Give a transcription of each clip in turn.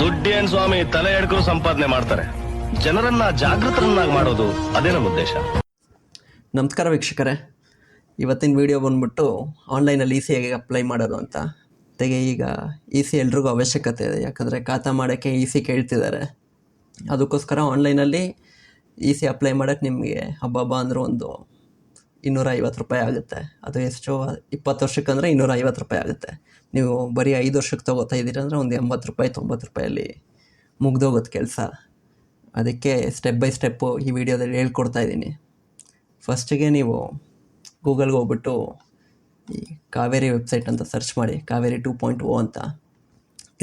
ದುಡ್ಡೇನ್ ಸ್ವಾಮಿ ತಲೆ ಎಡ್ಕರು ಸಂಪಾದನೆ ಮಾಡ್ತಾರೆ. ಜನರನ್ನ ಜಾಗೃತರನ್ನಾಗಿ ಮಾಡೋದು ಅದೇ ನಮ್ಮ ಉದ್ದೇಶ. ನಮಸ್ಕಾರ ವೀಕ್ಷಕರೇ. ಇವತ್ತಿನ ವಿಡಿಯೋ ಬಂದ್ಬಿಟ್ಟು ಆನ್ಲೈನಲ್ಲಿ ಇ ಸಿ ಹೇಗೆ ಅಪ್ಲೈ ಮಾಡೋದು ಅಂತ. ತೆಗೆ ಈಗ ಇ ಸಿ ಎಲ್ರಿಗೂ ಅವಶ್ಯಕತೆ ಇದೆ. ಯಾಕಂದರೆ ಖಾತಾ ಮಾಡೋಕ್ಕೆ ಇ ಸಿ ಕೇಳ್ತಿದ್ದಾರೆ. ಅದಕ್ಕೋಸ್ಕರ ಆನ್ಲೈನಲ್ಲಿ ಇ ಸಿ ಅಪ್ಲೈ ಮಾಡೋಕ್ಕೆ ನಿಮಗೆ ಹಬ್ಬ ಅಂದರೂ ಒಂದು ಇನ್ನೂರ ಐವತ್ತು ರೂಪಾಯಿ ಆಗುತ್ತೆ. ಅದು ಎಷ್ಟು? ಇಪ್ಪತ್ತು ವರ್ಷಕ್ಕೆ ಅಂದರೆ ಇನ್ನೂರ ಐವತ್ತು ರೂಪಾಯಿ ಆಗುತ್ತೆ. ನೀವು ಬರೀ ಐದು ವರ್ಷಕ್ಕೆ ತೊಗೋತಾ ಇದ್ದೀರಿ ಅಂದರೆ ಒಂದು ಎಂಬತ್ತು ರೂಪಾಯಿ, ತೊಂಬತ್ತು ರೂಪಾಯಲ್ಲಿ ಮುಗ್ದೋಗುತ್ತೆ ಕೆಲಸ. ಅದಕ್ಕೆ ಸ್ಟೆಪ್ ಬೈ ಸ್ಟೆಪ್ಪು ಈ ವಿಡಿಯೋದಲ್ಲಿ ಹೇಳ್ಕೊಡ್ತಾ ಇದ್ದೀನಿ. ಫಸ್ಟಿಗೆ ನೀವು ಗೂಗಲ್ಗೆ ಹೋಗ್ಬಿಟ್ಟು ಈ ಕಾವೇರಿ ವೆಬ್ಸೈಟ್ ಅಂತ ಸರ್ಚ್ ಮಾಡಿ, ಕಾವೇರಿ ಟೂ ಪಾಯಿಂಟ್ ಓ ಅಂತ.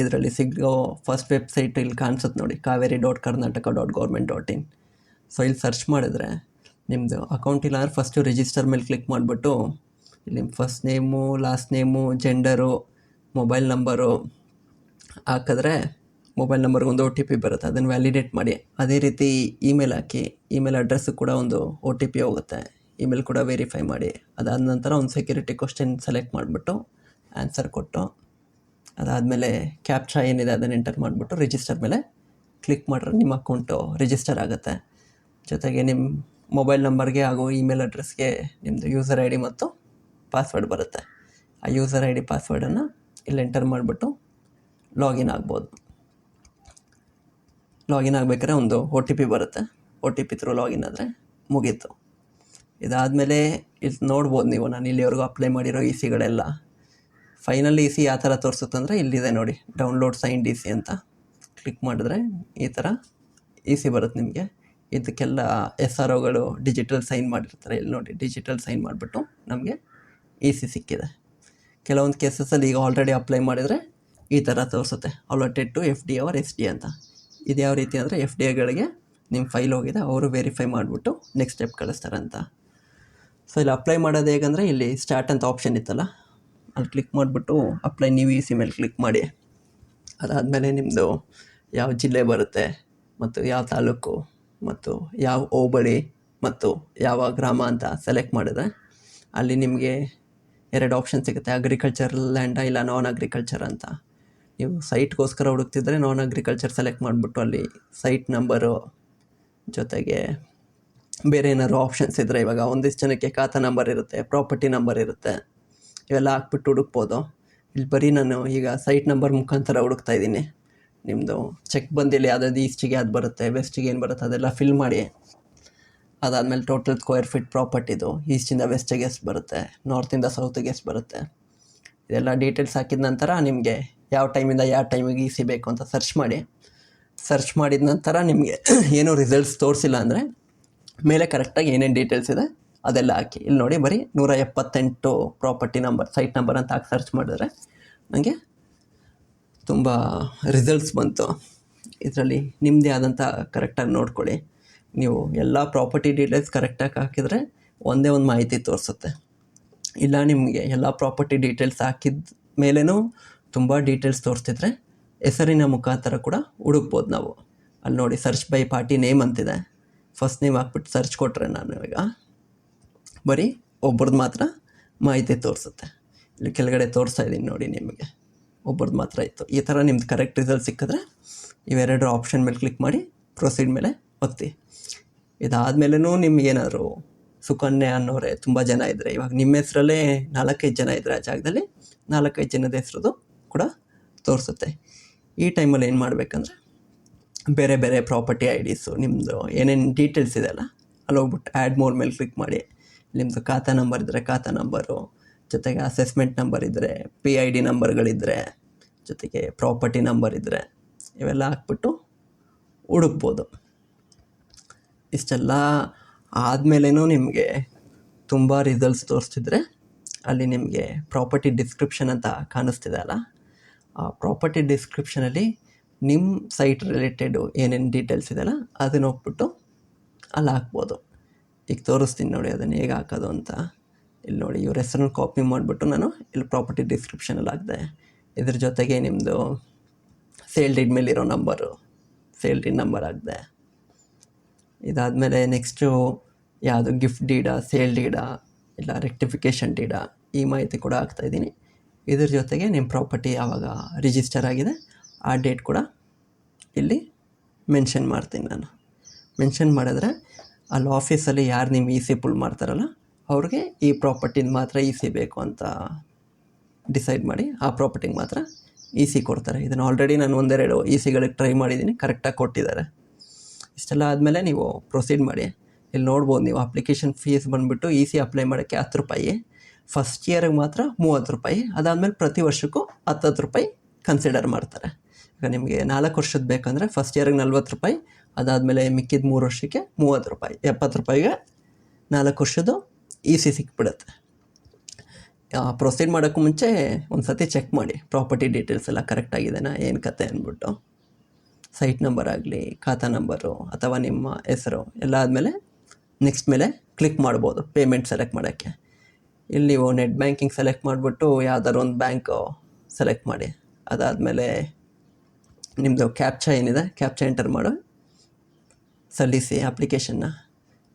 ಇದರಲ್ಲಿ ಸಿಗೋ ಫಸ್ಟ್ ವೆಬ್ಸೈಟ್ ಇಲ್ಲಿ ಕಾಣಿಸುತ್ತೆ ನೋಡಿ, Kaveri dot Karnataka dot government dot in. So ಇಲ್ಲಿ ಸರ್ಚ್ ಮಾಡಿದ್ರೆ ನಿಮ್ಮದು ಅಕೌಂಟ್ ಇಲ್ಲ ಅಂದರೆ ಫಸ್ಟು ರಿಜಿಸ್ಟರ್ ಮೇಲೆ ಕ್ಲಿಕ್ ಮಾಡಿಬಿಟ್ಟು, ಇಲ್ಲಿ ನಿಮ್ಮ first name last name gender mobile number ಹಾಕಿದ್ರೆ ಮೊಬೈಲ್ ನಂಬರ್ಗೆ ಒಂದು ಒ ಟಿ ಪಿ ಬರುತ್ತೆ. ಅದನ್ನು ವ್ಯಾಲಿಡೇಟ್ ಮಾಡಿ. ಅದೇ ರೀತಿ ಇಮೇಲ್ ಹಾಕಿ ಇಮೇಲ್ ಅಡ್ರೆಸ್ಸು ಕೂಡ ಒಂದು ಒ ಟಿ ಪಿ ಹೋಗುತ್ತೆ. ಇಮೇಲ್ ಕೂಡ ವೆರಿಫೈ ಮಾಡಿ. ಅದಾದ ನಂತರ ಒಂದು ಸೆಕ್ಯೂರಿಟಿ ಕ್ವಶನ್ ಸೆಲೆಕ್ಟ್ ಮಾಡಿಬಿಟ್ಟು ಆನ್ಸರ್ ಕೊಟ್ಟು, ಅದಾದಮೇಲೆ ಕ್ಯಾಪ್ಚಾ ಏನಿದೆ ಅದನ್ನು ಎಂಟರ್ ಮಾಡಿಬಿಟ್ಟು ರಿಜಿಸ್ಟರ್ ಮೇಲೆ ಕ್ಲಿಕ್ ಮಾಡಿದ್ರೆ ನಿಮ್ಮ ಅಕೌಂಟು ರಿಜಿಸ್ಟರ್ ಆಗುತ್ತೆ. ಜೊತೆಗೆ ನಿಮ್ಮ ಮೊಬೈಲ್ ನಂಬರ್ಗೆ ಹಾಗೂ ಇಮೇಲ್ ಅಡ್ರೆಸ್ಗೆ ನಿಮ್ಮದು ಯೂಸರ್ ಐ ಡಿ ಮತ್ತು ಪಾಸ್ವರ್ಡ್ ಬರುತ್ತೆ. ಆ ಯೂಸರ್ ಐ ಡಿ ಪಾಸ್ವರ್ಡನ್ನು ಇಲ್ಲಿ ಎಂಟರ್ ಮಾಡಿಬಿಟ್ಟು ಲಾಗಿನ್ ಆಗ್ಬೋದು. ಲಾಗಿನ್ ಆಗಬೇಕಾದ್ರೆ ಒಂದು ಒ ಟಿ ಪಿ ಬರುತ್ತೆ. O T P through login ಆದರೆ ಮುಗೀತು. ಇದಾದಮೇಲೆ ಇಲ್ಲಿ ನೋಡ್ಬೋದು ನೀವು. ನಾನು ಇಲ್ಲಿವರೆಗೂ ಅಪ್ಲೈ ಮಾಡಿರೋ ಇ ಸಿಗಳೆಲ್ಲ ಫೈನಲ್ ಇ ಸಿ ಯಾವ ಥರ ತೋರಿಸುತ್ತಂದರೆ ಇಲ್ಲಿದೆ ನೋಡಿ. ಡೌನ್ಲೋಡ್ ಸೈನ್ ಡಿ ಸಿ ಅಂತ ಕ್ಲಿಕ್ ಮಾಡಿದ್ರೆ ಈ ಥರ ಇ ಸಿ ಬರುತ್ತೆ ನಿಮಗೆ. ಇದಕ್ಕೆಲ್ಲ ಎಸ್ ಆರ್ ಒಗಳು ಡಿಜಿಟಲ್ ಸೈನ್ ಮಾಡಿರ್ತಾರೆ. ಇಲ್ಲಿ ನೋಡಿ ಡಿಜಿಟಲ್ ಸೈನ್ ಮಾಡಿಬಿಟ್ಟು ನಮಗೆ ಇ ಸಿ ಸಿಕ್ಕಿದೆ. ಕೆಲವೊಂದು ಕೇಸಸಲ್ಲಿ ಈಗ ಆಲ್ರೆಡಿ ಅಪ್ಲೈ ಮಾಡಿದರೆ ಈ ಥರ ತೋರಿಸುತ್ತೆ. Allotted to F D or S D ಅಂತ. ಇದು ಯಾವ ರೀತಿ ಅಂದರೆ ಎಫ್ ಡಿ ಎಗಳಿಗೆ ನಿಮ್ಮ ಫೈಲ್ ಹೋಗಿದೆ, ಅವರು ವೆರಿಫೈ ಮಾಡಿಬಿಟ್ಟು ನೆಕ್ಸ್ಟ್ ಸ್ಟೆಪ್ ಕಳಿಸ್ತಾರಂತ. ಸೊ ಇಲ್ಲಿ ಅಪ್ಲೈ ಮಾಡೋದು ಹೇಗಂದರೆ ಇಲ್ಲಿ ಸ್ಟಾರ್ಟ್ ಅಂತ ಆಪ್ಷನ್ ಇತ್ತಲ್ಲ, ಅಲ್ಲಿ ಕ್ಲಿಕ್ ಮಾಡಿಬಿಟ್ಟು ಅಪ್ಲೈ ನೀವು ಇ ಸಿ ಮೇಲೆ ಕ್ಲಿಕ್ ಮಾಡಿ. ಅದಾದಮೇಲೆ ನಿಮ್ಮದು ಯಾವ ಜಿಲ್ಲೆ ಬರುತ್ತೆ ಮತ್ತು ಯಾವ ತಾಲೂಕು ಮತ್ತು ಯಾವ ಹೋಬಳಿ ಮತ್ತು ಯಾವ ಗ್ರಾಮ ಅಂತ ಸೆಲೆಕ್ಟ್ ಮಾಡಿದೆ. ಅಲ್ಲಿ ನಿಮಗೆ ಎರಡು ಆಪ್ಷನ್ ಸಿಗುತ್ತೆ ಅಗ್ರಿಕಲ್ಚರ್ ಲ್ಯಾಂಡ ಇಲ್ಲ ನಾನ್ ಅಗ್ರಿಕಲ್ಚರ್ ಅಂತ. ನೀವು ಸೈಟ್ಗೋಸ್ಕರ ಹುಡುಕ್ತಿದ್ರೆ ನಾನ್ ಅಗ್ರಿಕಲ್ಚರ್ ಸೆಲೆಕ್ಟ್ ಮಾಡಿಬಿಟ್ಟು ಅಲ್ಲಿ ಸೈಟ್ ನಂಬರು ಜೊತೆಗೆ ಬೇರೆ ಏನಾದ್ರು ಆಪ್ಷನ್ಸ್ ಇದ್ದರೆ ಇವಾಗ ಒಂದಿಷ್ಟು ಜನಕ್ಕೆ ಖಾತಾ ನಂಬರ್ ಇರುತ್ತೆ ಪ್ರಾಪರ್ಟಿ ನಂಬರ್ ಇರುತ್ತೆ, ಇವೆಲ್ಲ ಹಾಕ್ಬಿಟ್ಟು ಹುಡುಕ್ಬೋದು. ಇಲ್ಲಿ ಬರೀ ನಾನು ಈಗ ಸೈಟ್ ನಂಬರ್ ಮುಖಾಂತರ ಹುಡುಕ್ತಾ ಇದ್ದೀನಿ. ನಿಮ್ಮದು ಚೆಕ್ ಬಂದಿಲ್ಲ, ಯಾವುದಾದ್ರು ಈಸ್ಟಿಗೆ ಅದು ಬರುತ್ತೆ ವೆಸ್ಟಿಗೆ ಏನು ಬರುತ್ತೆ ಅದೆಲ್ಲ ಫಿಲ್ ಮಾಡಿ. ಅದಾದಮೇಲೆ ಟೋಟಲ್ ಸ್ಕ್ವೇರ್ ಫೀಟ್ ಪ್ರಾಪರ್ಟಿದು ಈಸ್ಟಿಂದ ವೆಸ್ಟಿಗೆ ಎಷ್ಟು ಬರುತ್ತೆ ನಾರ್ತಿಂದ ಸೌತಿಗೆ ಎಷ್ಟು ಬರುತ್ತೆ. ಇದೆಲ್ಲ ಡೀಟೇಲ್ಸ್ ಹಾಕಿದ ನಂತರ ನಿಮಗೆ ಯಾವ ಟೈಮಿಂದ ಯಾವ ಟೈಮಿಗೆ ಈಸಿ ಬೇಕು ಅಂತ ಸರ್ಚ್ ಮಾಡಿ. ಸರ್ಚ್ ಮಾಡಿದ ನಂತರ ನಿಮಗೆ ಏನೂ ರಿಸಲ್ಟ್ಸ್ ತೋರಿಸಿಲ್ಲ ಅಂದರೆ ಮೇಲೆ ಕರೆಕ್ಟಾಗಿ ಏನೇನು ಡೀಟೇಲ್ಸ್ ಇದೆ ಅದೆಲ್ಲ ಹಾಕಿ. ಇಲ್ಲಿ ನೋಡಿ ಬರೀ ನೂರ ಎಪ್ಪತ್ತೆಂಟು ಪ್ರಾಪರ್ಟಿ ನಂಬರ್ ಸೈಟ್ ನಂಬರ್ ಅಂತ ಹಾಕಿ ಸರ್ಚ್ ಮಾಡಿದ್ರೆ ನನಗೆ ತುಂಬ ರಿಸಲ್ಟ್ಸ್ ಬಂತು. ಇದರಲ್ಲಿ ನಿಮ್ಮದೇ ಆದಂಥ ಕರೆಕ್ಟಾಗಿ ನೋಡ್ಕೊಳ್ಳಿ. ನೀವು ಎಲ್ಲ ಪ್ರಾಪರ್ಟಿ ಡೀಟೇಲ್ಸ್ ಕರೆಕ್ಟಾಗಿ ಹಾಕಿದರೆ ಒಂದೇ ಒಂದು ಮಾಹಿತಿ ತೋರಿಸುತ್ತೆ. ಇಲ್ಲ ನಿಮಗೆ ಎಲ್ಲ ಪ್ರಾಪರ್ಟಿ ಡೀಟೇಲ್ಸ್ ಹಾಕಿದ ಮೇಲೇನೂ ತುಂಬ ಡೀಟೇಲ್ಸ್ ತೋರಿಸ್ತಿದ್ರೆ ಹೆಸರಿನ ಮುಖಾಂತರ ಕೂಡ ಹುಡುಕ್ಬೋದು ನಾವು. ಅಲ್ಲಿ ನೋಡಿ ಸರ್ಚ್ ಬೈ ಪಾರ್ಟಿ ನೇಮ್ ಅಂತಿದೆ. ಫಸ್ಟ್ ನೇಮ್ ಹಾಕ್ಬಿಟ್ಟು ಸರ್ಚ್ ಕೊಟ್ಟರೆ ನಾನು ಈಗ ಬರೀ ಒಬ್ರದ್ದು ಮಾತ್ರ ಮಾಹಿತಿ ತೋರಿಸುತ್ತೆ. ಇಲ್ಲಿ ಕೆಳಗಡೆ ತೋರಿಸ್ತಾ ಇದ್ದೀನಿ ನೋಡಿ ನಿಮಗೆ. ಒಬ್ರದ್ದು ಮಾತ್ರ ಇತ್ತು. ಈ ಥರ ನಿಮ್ದು ಕರೆಕ್ಟ್ ರಿಸಲ್ಟ್ ಸಿಕ್ಕಿದ್ರೆ ಇವೆರಡು ಆಪ್ಷನ್ ಮೇಲೆ ಕ್ಲಿಕ್ ಮಾಡಿ ಪ್ರೊಸೀಡ್ ಮೇಲೆ ಒತ್ತಿ. ಇದಾದಮೇಲೂ ನಿಮಗೇನಾದರೂ ಸುಕನ್ಯೆ ಅನ್ನೋರೆ ತುಂಬ ಜನ ಇದ್ದರೆ ಇವಾಗ ನಿಮ್ಮ ಹೆಸರಲ್ಲೇ ನಾಲ್ಕೈದು ಜನ ಇದ್ದರೆ ಆ ಜಾಗದಲ್ಲಿ ನಾಲ್ಕೈದು ಜನದ ಹೆಸರದು ಕೂಡ ತೋರಿಸುತ್ತೆ. ಈ ಟೈಮಲ್ಲಿ ಏನು ಮಾಡಬೇಕಂದ್ರೆ ಬೇರೆ ಬೇರೆ ಪ್ರಾಪರ್ಟಿ ಐ ಡಿಸು ನಿಮ್ಮದು ಏನೇನು ಡೀಟೇಲ್ಸ್ ಇದೆಯಲ್ಲ ಅಲ್ಲಿ ಹೋಗ್ಬಿಟ್ಟು ಆ್ಯಡ್ ಮೋರ್ ಮೇಲೆ ಕ್ಲಿಕ್ ಮಾಡಿ. ನಿಮ್ಮದು ಖಾತಾ ನಂಬರ್ ಇದ್ದರೆ ಖಾತಾ ನಂಬರು ಜೊತೆಗೆ ಅಸೆಸ್ಮೆಂಟ್ ನಂಬರ್ ಇದ್ದರೆ ಪಿ ಐ ಡಿ ನಂಬರ್ಗಳಿದ್ದರೆ ಜೊತೆಗೆ ಪ್ರಾಪರ್ಟಿ ನಂಬರ್ ಇದ್ದರೆ ಇವೆಲ್ಲ ಹಾಕ್ಬಿಟ್ಟು ಹುಡುಕ್ಬೋದು. ಇಷ್ಟೆಲ್ಲ ಆದಮೇಲೇನೂ ನಿಮಗೆ ತುಂಬ ರಿಸಲ್ಟ್ಸ್ ತೋರಿಸ್ತಿದ್ರೆ, ಅಲ್ಲಿ ನಿಮಗೆ ಪ್ರಾಪರ್ಟಿ ಡಿಸ್ಕ್ರಿಪ್ಷನ್ ಅಂತ ಕಾಣಿಸ್ತಿದೆ ಅಲ್ಲ? ಆ ಪ್ರಾಪರ್ಟಿ ಡಿಸ್ಕ್ರಿಪ್ಷನಲ್ಲಿ ನಿಮ್ಮ ಸೈಟ್ ರಿಲೇಟೆಡು ಏನೇನು ಡೀಟೇಲ್ಸ್ ಇದೆಯಲ್ಲ ಅದನ್ನ ಹೋಗ್ಬಿಟ್ಟು ಅಲ್ಲಿ ಹಾಕ್ಬೋದು. ಈಗ ತೋರಿಸ್ತೀನಿ ನೋಡಿ ಅದನ್ನು ಹೇಗೆ ಹಾಕೋದು ಅಂತ. ಇಲ್ಲಿ ನೋಡಿ, ಇವ್ರ ಹೆಸರನ್ನು ಕಾಪಿ ಮಾಡಿಬಿಟ್ಟು ನಾನು ಇಲ್ಲಿ ಪ್ರಾಪರ್ಟಿ ಡಿಸ್ಕ್ರಿಪ್ಷನಲ್ಲಿ ಹಾಕಿದೆ. ಇದ್ರ ಜೊತೆಗೆ ನಿಮ್ಮದು ಸೇಲ್ ಡೀಡ್ ಇರೋ ನಂಬರು ಸೇಲ್ ಡೀಡ್ ನಂಬರ್ ಆಗಿದೆ ಇದಾದಮೇಲೆ ನೆಕ್ಸ್ಟು ಯಾವುದು ಗಿಫ್ಟ್ ಡೀಡಾ ಸೇಲ್ ಡೀಡಾ ಇಲ್ಲ ರೆಕ್ಟಿಫಿಕೇಷನ್ ಡೀಡಾ ಈ ಮಾಹಿತಿ ಕೂಡ ಹಾಕ್ತಾಯಿದ್ದೀನಿ ಇದ್ರ ಜೊತೆಗೆ ನಿಮ್ಮ ಪ್ರಾಪರ್ಟಿ ಯಾವಾಗ ರಿಜಿಸ್ಟರ್ ಆಗಿದೆ, ಆ ಡೇಟ್ ಕೂಡ ಇಲ್ಲಿ ಮೆನ್ಷನ್ ಮಾಡ್ತೀನಿ ನಾನು. ಮೆನ್ಷನ್ ಮಾಡಿದ್ರೆ ಅಲ್ಲಿ ಆಫೀಸಲ್ಲಿ ಯಾರು ನಿಮ್ಮ ಇ ಸಿ ಪುಲ್ ಮಾಡ್ತಾರಲ್ಲ ಅವ್ರಿಗೆ ಈ ಪ್ರಾಪರ್ಟಿನ ಮಾತ್ರ ಇ ಸಿ ಬೇಕು ಅಂತ ಡಿಸೈಡ್ ಮಾಡಿ ಆ ಪ್ರಾಪರ್ಟಿಗೆ ಮಾತ್ರ ಇ ಸಿ ಕೊಡ್ತಾರೆ. ಇದನ್ನು ಆಲ್ರೆಡಿ ನಾನು ಒಂದೆರಡು ಇ ಸಿಗಳಿಗೆ ಟ್ರೈ ಮಾಡಿದ್ದೀನಿ ಕರೆಕ್ಟಾಗಿ ಕೊಟ್ಟಿದ್ದಾರೆ. ಇಷ್ಟೆಲ್ಲ ಆದಮೇಲೆ ನೀವು ಪ್ರೊಸೀಡ್ ಮಾಡಿ, ಇಲ್ಲಿ ನೋಡ್ಬೋದು ನೀವು ಅಪ್ಲಿಕೇಶನ್ ಫೀಸ್ ಬಂದುಬಿಟ್ಟು ಇ ಸಿ ಅಪ್ಲೈ ಮಾಡೋಕ್ಕೆ ಹತ್ತು ರೂಪಾಯಿ ಫಸ್ಟ್ ಇಯರಿಗೆ ಮಾತ್ರ ಮೂವತ್ತು ರೂಪಾಯಿ, ಅದಾದಮೇಲೆ ಪ್ರತಿ ವರ್ಷಕ್ಕೂ ಹತ್ತತ್ತು ರೂಪಾಯಿ ಕನ್ಸಿಡರ್ ಮಾಡ್ತಾರೆ. ಈಗ ನಿಮಗೆ ನಾಲ್ಕು ವರ್ಷದ ಬೇಕಂದರೆ ಫಸ್ಟ್ ಇಯರಿಗೆ ನಲ್ವತ್ತು ರೂಪಾಯಿ, ಅದಾದಮೇಲೆ ಮಿಕ್ಕಿದ ಮೂರು ವರ್ಷಕ್ಕೆ ಮೂವತ್ತು ರೂಪಾಯಿ, ಎಪ್ಪತ್ತು ರೂಪಾಯಿಗೆ ನಾಲ್ಕು ವರ್ಷದ್ದು ಇ ಸಿ ಸಿಕ್ಬಿಡುತ್ತೆ. ಪ್ರೊಸೀಡ್ ಮಾಡೋಕ್ಕೂ ಮುಂಚೆ ಒಂದು ಸತಿ ಚೆಕ್ ಮಾಡಿ. ಪ್ರಾಪರ್ಟಿ ಡೀಟೇಲ್ಸ್ ಎಲ್ಲ ಕರೆಕ್ಟಾಗಿದೆನಾ ಏನು ಕತೆ ಅಂದ್ಬಿಟ್ಟು. ಸೈಟ್ ನಂಬರ್ ಆಗಲಿ, ಖಾತಾ ನಂಬರು ಅಥವಾ ನಿಮ್ಮ ಹೆಸರು, ಎಲ್ಲ ಆದಮೇಲೆ ನೆಕ್ಸ್ಟ್ ಮೇಲೆ ಕ್ಲಿಕ್ ಮಾಡ್ಬೋದು ಪೇಮೆಂಟ್ ಸೆಲೆಕ್ಟ್ ಮಾಡೋಕ್ಕೆ. ಇಲ್ಲಿ ನೀವು ನೆಟ್ ಬ್ಯಾಂಕಿಂಗ್ ಸೆಲೆಕ್ಟ್ ಮಾಡಿಬಿಟ್ಟು ಯಾವ್ದಾದ್ರು ಒಂದು ಬ್ಯಾಂಕು ಸೆಲೆಕ್ಟ್ ಮಾಡಿ. ಅದಾದಮೇಲೆ ನಿಮ್ಮದು ಕ್ಯಾಪ್ಚಾ ಏನಿದೆ? ಕ್ಯಾಪ್ಚಾ ಎಂಟರ್ ಮಾಡು. ಸಲ್ಲಿಸಿ ಅಪ್ಲಿಕೇಶನ್ನ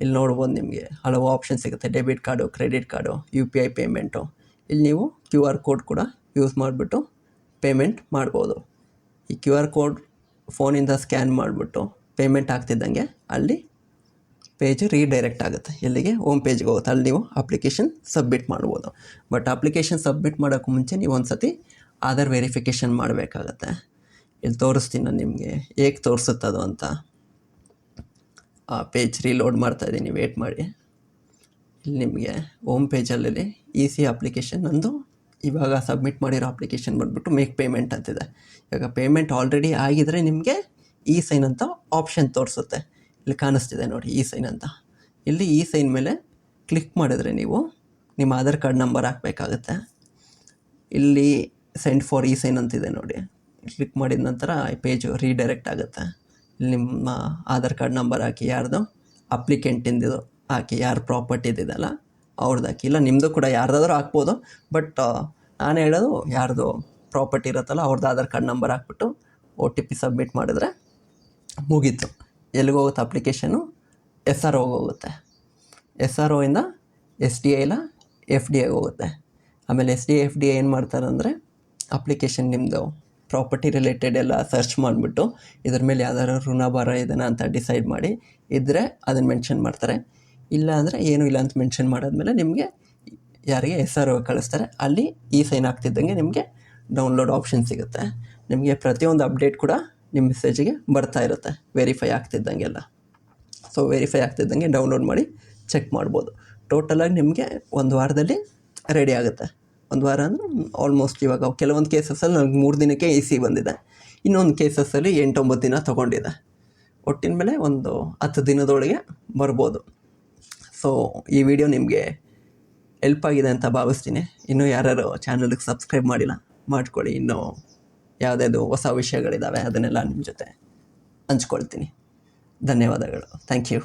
ಇಲ್ಲಿ ನೋಡ್ಬೋದು ನಿಮಗೆ ಹಲವು ಆಪ್ಷನ್ ಸಿಗುತ್ತೆ. Debit card credit card U P I payment ಇಲ್ಲಿ ನೀವು ಕ್ಯೂ ಆರ್ ಕೋಡ್ ಕೂಡ ಯೂಸ್ ಮಾಡಿಬಿಟ್ಟು ಪೇಮೆಂಟ್ ಮಾಡ್ಬೋದು. ಈ ಕ್ಯೂ ಆರ್ ಕೋಡ್ ಫೋನಿಂದ ಸ್ಕ್ಯಾನ್ ಮಾಡಿಬಿಟ್ಟು ಪೇಮೆಂಟ್ ಆಗ್ತಿದ್ದಂಗೆ ಅಲ್ಲಿ ಪೇಜ್ ರೀಡೈರೆಕ್ಟ್ ಆಗುತ್ತೆ. ಎಲ್ಲಿಗೆ ಹೋಮ್ ಪೇಜ್ಗೆ ಹೋಗುತ್ತೆ. ಅಲ್ಲಿ ನೀವು ಅಪ್ಲಿಕೇಶನ್ ಸಬ್ಮಿಟ್ ಮಾಡ್ಬೋದು. ಬಟ್ ಅಪ್ಲಿಕೇಶನ್ ಸಬ್ಮಿಟ್ ಮಾಡೋಕ್ಕೂ ಮುಂಚೆ ನೀವು ಒಂದು ಸತಿ ಆಧಾರ್ ವೆರಿಫಿಕೇಷನ್ ಮಾಡಬೇಕಾಗತ್ತೆ. ಇಲ್ಲಿ ತೋರಿಸ್ತೀನಿ ನಾನು ನಿಮಗೆ. ಹೇಗೆ ತೋರಿಸುತ್ತದು ಅಂತ. ಆ ಪೇಜ್ ರೀಲೋಡ್ ಮಾಡ್ತಾ ಇದ್ದೀನಿ ವೇಟ್ ಮಾಡಿ. ಇಲ್ಲಿ ನಿಮಗೆ ಹೋಮ್ ಪೇಜಲ್ಲಿ ಇ ಸಿ ಅಪ್ಲಿಕೇಶನ್ ನಂದು. ಇವಾಗ ಸಬ್ಮಿಟ್ ಮಾಡಿರೋ ಅಪ್ಲಿಕೇಶನ್ ಬಂದುಬಿಟ್ಟು ಮೇಕ್ ಪೇಮೆಂಟ್ ಅಂತಿದೆ. ಇವಾಗ ಪೇಮೆಂಟ್ ಆಲ್ರೆಡಿ ಆಗಿದರೆ ನಿಮಗೆ ಇ ಸೈನ್ ಅಂತ ಆಪ್ಷನ್ ತೋರಿಸುತ್ತೆ. ಇಲ್ಲಿ ಕಾಣಿಸ್ತಿದೆ ನೋಡಿ ಇ ಸೈನ್ ಅಂತ. ಇಲ್ಲಿ ಇ ಸೈನ್ ಮೇಲೆ ಕ್ಲಿಕ್ ಮಾಡಿದ್ರೆ ನೀವು ನಿಮ್ಮ ಆಧಾರ್ ಕಾರ್ಡ್ ನಂಬರ್ ಹಾಕಬೇಕಾಗತ್ತೆ. ಇಲ್ಲಿ ಸೆಂಡ್ ಫಾರ್ ಇ ಸೈನ್ ಅಂತಿದೆ ನೋಡಿ. ಕ್ಲಿಕ್ ಮಾಡಿದ ನಂತರ ಪೇಜು ರೀಡೈರೆಕ್ಟ್ ಆಗುತ್ತೆ. ನಿಮ್ಮ ಆಧಾರ್ ಕಾರ್ಡ್ ನಂಬರ್ ಹಾಕಿ ಯಾರ್ದು ಇಂದ ಹಾಕಿ ಯಾರು ಪ್ರಾಪರ್ಟಿದಿದೆಲ್ಲ ಅವ್ರದ್ದು ಹಾಕಿ. ಇಲ್ಲ ನಿಮ್ಮದು ಕೂಡ ಯಾರ್ದಾದ್ರೂ ಹಾಕ್ಬೋದು ಬಟ್ ನಾನು ಹೇಳೋದು ಯಾರ್ದು ಪ್ರಾಪರ್ಟಿ ಇರುತ್ತಲ್ಲ ಅವ್ರದ್ದು ಆಧಾರ್ ಕಾರ್ಡ್ ನಂಬರ್ ಹಾಕ್ಬಿಟ್ಟು ಒ ಟಿ ಪಿ ಸಬ್ಮಿಟ್ ಮಾಡಿದ್ರೆ ಮುಗೀತು. ಎಲ್ಲಿಗೆ ಹೋಗುತ್ತೆ ಅಪ್ಲಿಕೇಶನು ಎಸ್ ಆರ್ ಹೋಗುತ್ತೆ. ಎಸ್ ಆರ್ ಒಯಿಂದ ಎಸ್ ಡಿ ಐಲ ಎಫ್ ಡಿ ಐಗೆ ಹೋಗುತ್ತೆ. ಆಮೇಲೆ S D F D I ಏನು ಮಾಡ್ತಾರೆ ಅಂದರೆ ಅಪ್ಲಿಕೇಶನ್ ನಿಮ್ಮದು ಪ್ರಾಪರ್ಟಿ ರಿಲೇಟೆಡ್ ಎಲ್ಲ ಸರ್ಚ್ ಮಾಡಿಬಿಟ್ಟು ಇದ್ರ ಮೇಲೆ ಯಾವ್ದಾದ್ರು ಋಣಭಾರ ಇದೆನಾ ಅಂತ ಡಿಸೈಡ್ ಮಾಡಿ ಇದ್ದರೆ ಅದನ್ನು ಮೆನ್ಷನ್ ಮಾಡ್ತಾರೆ. ಇಲ್ಲ ಅಂದರೆ ಏನೂ ಇಲ್ಲ ಅಂತ ಮೆನ್ಷನ್ ಮಾಡಾದ್ಮೇಲೆ ನಿಮಗೆ ಯಾರಿಗೆ ಎಸ್ ಆರ್ ಕಳಿಸ್ತಾರೆ. ಅಲ್ಲಿ ಈ ಸೈನ್ ಆಗ್ತಿದ್ದಂಗೆ ನಿಮಗೆ ಡೌನ್ಲೋಡ್ ಆಪ್ಷನ್ ಸಿಗುತ್ತೆ. ನಿಮಗೆ ಪ್ರತಿಯೊಂದು ಅಪ್ಡೇಟ್ ಕೂಡ ನಿಮ್ಮ ಮೆಸೇಜಿಗೆ ಬರ್ತಾ ಇರುತ್ತೆ. ವೆರಿಫೈ ಆಗ್ತಿದ್ದಂಗೆಲ್ಲ ಸೊ ವೆರಿಫೈ ಆಗ್ತಿದ್ದಂಗೆ ಡೌನ್ಲೋಡ್ ಮಾಡಿ ಚೆಕ್ ಮಾಡ್ಬೋದು. ಟೋಟಲಾಗಿ ನಿಮಗೆ ಒಂದು ವಾರದಲ್ಲಿ ರೆಡಿ ಆಗುತ್ತೆ. ಒಂದು ವಾರ ಅಂದರೆ ಆಲ್ಮೋಸ್ಟ್ ಇವಾಗ ಕೆಲವೊಂದು ಕೇಸಸಲ್ಲಿ ನನಗೆ ಮೂರು ದಿನಕ್ಕೆ ಎ ಸಿ ಬಂದಿದೆ. ಇನ್ನೊಂದು ಕೇಸಸ್ಸಲ್ಲಿ ಎಂಟೊಂಬತ್ತು ದಿನ ತೊಗೊಂಡಿದೆ. ಒಟ್ಟಿನ ಮೇಲೆ ಒಂದು ಹತ್ತು ದಿನದೊಳಗೆ ಬರ್ಬೋದು. ಸೊ ಈ ವಿಡಿಯೋ ನಿಮಗೆ ಹೆಲ್ಪ್ ಆಗಿದೆ ಅಂತ ಭಾವಿಸ್ತೀನಿ. ಇನ್ನೂ ಯಾರ್ಯಾರು ಚಾನಲ್ಗೆ ಸಬ್ಸ್ಕ್ರೈಬ್ ಮಾಡಿಲ್ಲ, ಮಾಡ್ಕೊಳ್ಳಿ. ಇನ್ನೂ ಯಾವುದ್ಯಾವುದು ಹೊಸ ವಿಷಯಗಳಿದ್ದಾವೆ ಅದನ್ನೆಲ್ಲ ನಿಮ್ಮ ಜೊತೆ ಹಂಚ್ಕೊಳ್ತೀನಿ. ಧನ್ಯವಾದಗಳು. Thank you